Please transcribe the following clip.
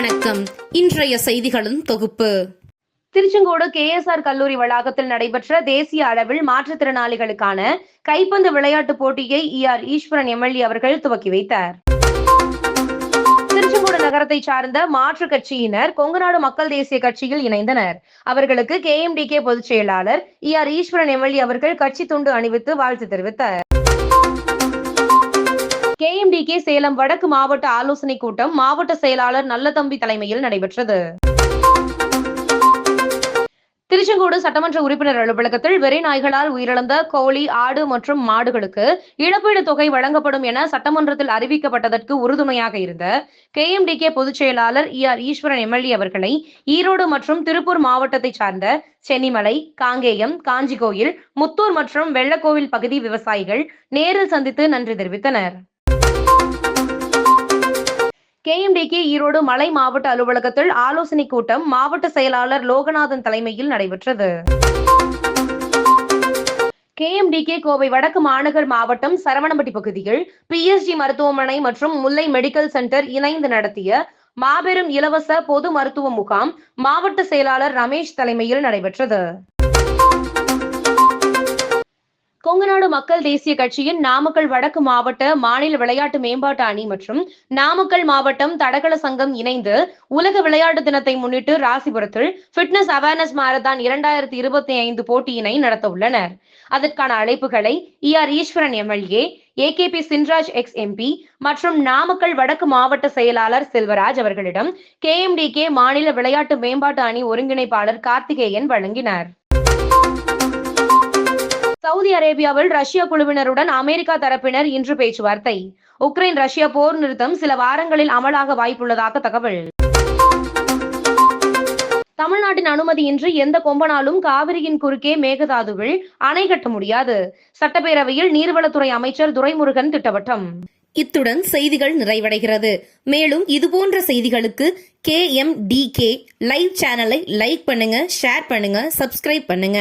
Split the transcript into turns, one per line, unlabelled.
இன்றைய செய்திகளின் தொகுப்பு.
திருச்செங்கோடு கேஎஸ்ஆர் கல்லூரி வளாகத்தில் நடைபெற்ற தேசிய அளவில் மாற்றுத்திறனாளிகளுக்கான கைப்பந்து விளையாட்டுப் போட்டியை இஆர் ஈஸ்வரன் எம்எல்ஏ அவர்கள் துவக்கி வைத்தார். திருச்செங்கோடு நகரத்தை சார்ந்த மாற்றுக் கட்சியினர் கொங்குநாடு மக்கள் தேசிய கட்சியில் இணைந்தனர். அவர்களுக்கு கே எம்டி கே பொதுச் செயலாளர் ஆர் ஈஸ்வரன் எம்எல்ஏ அவர்கள் கட்சி துண்டு அணிவித்து வாழ்த்து தெரிவித்தார். கேஎம்டிகே சேலம் வடக்கு மாவட்ட ஆலோசனை கூட்டம் மாவட்ட செயலாளர் நல்லதம்பி தலைமையில் நடைபெற்றது. திருச்செங்கோடு சட்டமன்ற உறுப்பினர் அலுவலகத்தில் வெறி நாய்களால் உயிரிழந்த கோழி ஆடு மற்றும் மாடுகளுக்கு இழப்பீடு தொகை வழங்கப்படும் என சட்டமன்றத்தில் அறிவிக்கப்பட்டதற்கு உறுதுணையாக இருந்த கேஎம்டிகே பொதுச் செயலாளர் இ ஆர் ஈஸ்வரன் எம்எல்ஏ அவர்களை ஈரோடு மற்றும் திருப்பூர் மாவட்டத்தைச் சார்ந்த சென்னிமலை காங்கேயம் காஞ்சிகோயில் முத்தூர் மற்றும் வெள்ளக்கோவில் பகுதி விவசாயிகள் நேரில் சந்தித்து நன்றி தெரிவித்தனர். கேஎம்டிகே ஈரோடு மலை மாவட்ட அலுவலகத்தில் ஆலோசனை கூட்டம் மாவட்ட செயலாளர் லோகநாதன் தலைமையில் நடைபெற்றது. கேஎம்டிகே கோவை வடக்கு மாநகர் மாவட்டம் சரவணம்பட்டி பகுதியில் பிஎஸ்ஜி மருத்துவமனை மற்றும் முல்லை மெடிக்கல் சென்டர் இணைந்து நடத்திய மாபெரும் இலவச பொது மருத்துவ முகாம் மாவட்ட செயலாளர் ரமேஷ் தலைமையில் நடைபெற்றது. தமிழ்நாடு மக்கள் தேசிய கட்சியின் நாமக்கல் வடக்கு மாவட்ட மாநில விளையாட்டு மேம்பாட்டு அணி மற்றும் நாமக்கல் மாவட்டம் தடகள சங்கம் இணைந்து உலக விளையாட்டு தினத்தை முன்னிட்டு ராசிபுரத்தில் ஃபிட்னஸ் அவேர்னஸ் மாரத்தான் இரண்டாயிரத்தி இருபத்தி ஐந்து போட்டியினை நடத்த உள்ளனர். அதற்கான அழைப்புகளை E R Eswaran MLA AKP Chinraj ex MP மற்றும் நாமக்கல் வடக்கு மாவட்ட செயலாளர் செல்வராஜ் அவர்களிடம் கேஎம்டிகே மாநில விளையாட்டு மேம்பாட்டு அணி ஒருங்கிணைப்பாளர் கார்த்திகேயன் வழங்கினார். சவுதி அரேபியாவில் ரஷ்ய குழுவினருடன் அமெரிக்கா தரப்பினர் இன்று பேச்சுவார்த்தை. உக்ரைன் ரஷ்யா போர் நிறுத்தம் சில வாரங்களில் அமலாக வாய்ப்புள்ளதாக தகவல். தமிழ்நாட்டின் அனுமதியின்றி எந்த கொம்பனாலும் காவிரியின் குறுக்கே மேகதாதுவில் அணை கட்ட முடியாது. சட்டப்பேரவையில் நீர்வளத்துறை அமைச்சர் துரைமுருகன் திட்டவட்டம்.
இத்துடன் செய்திகள் நிறைவடைகிறது. மேலும் இதுபோன்ற செய்திகளுக்கு K M D K live சேனலை லைக் பண்ணுங்க ஷேர் பண்ணுங்க சப்ஸ்கிரைப் பண்ணுங்க.